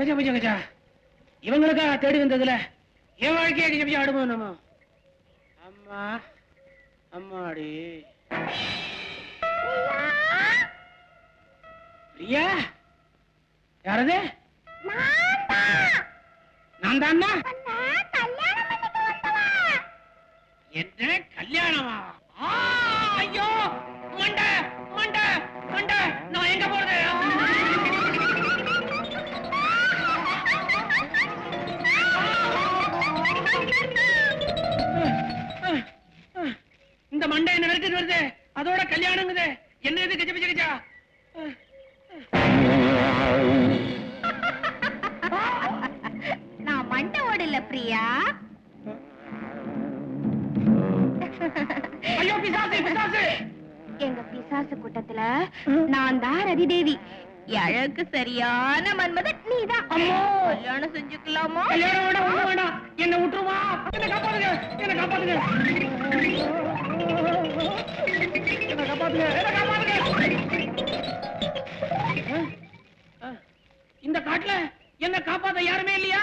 கஜா கஜா கஜா. இவங்களுக்கா தேடி வந்ததுல? என் வாழ்க்கையை கஜா கஜா ஆடுமோ நம்ம அம்மா அம்மாடி. பிரியா? யாரது நான் தான். எங்க பிசாசு கூட்டத்துல நான் தான் ரதிதேவி. அழகு சரியான மன்மத நீதான். அம்மா. கல்யாணம் செஞ்சுக்கலாமா? கல்யாணம் என்ன விட்டுருமா என்ன காப்பாத்துங்க இந்த காட்டுல என்ன காப்பாத்த யாருமே இல்லையா?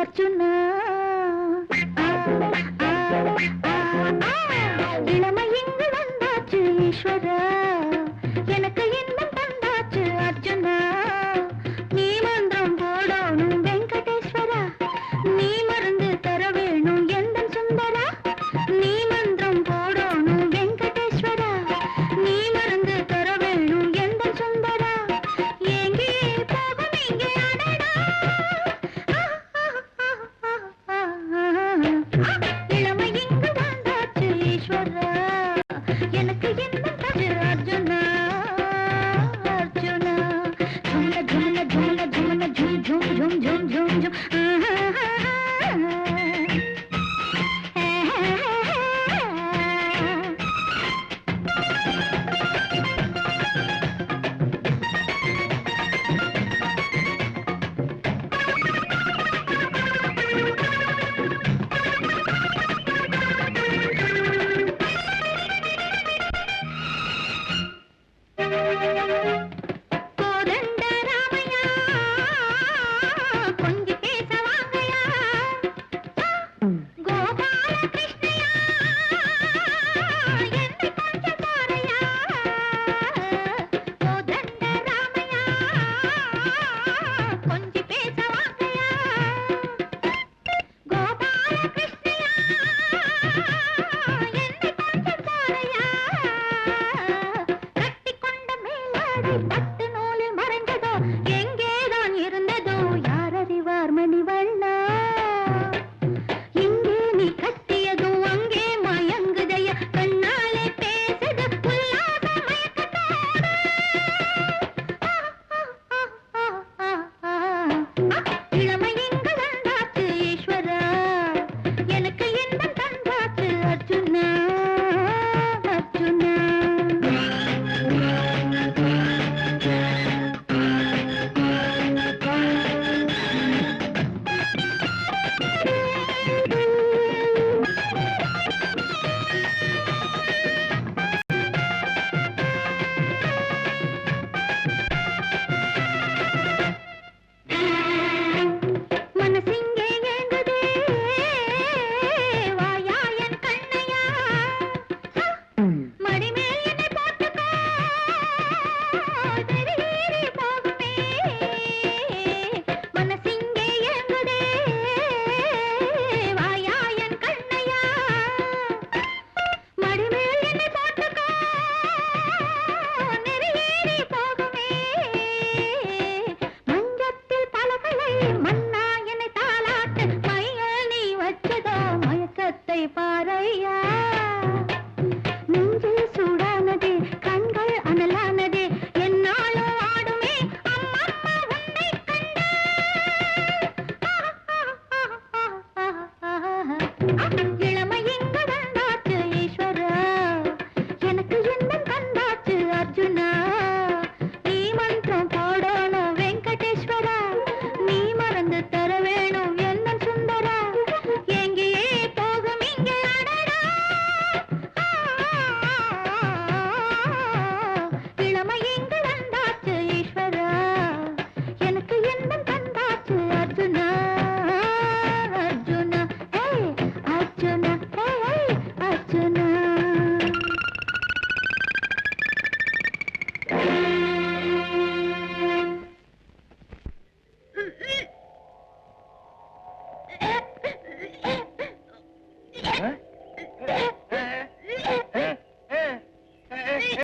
Archuna Ha ha ha!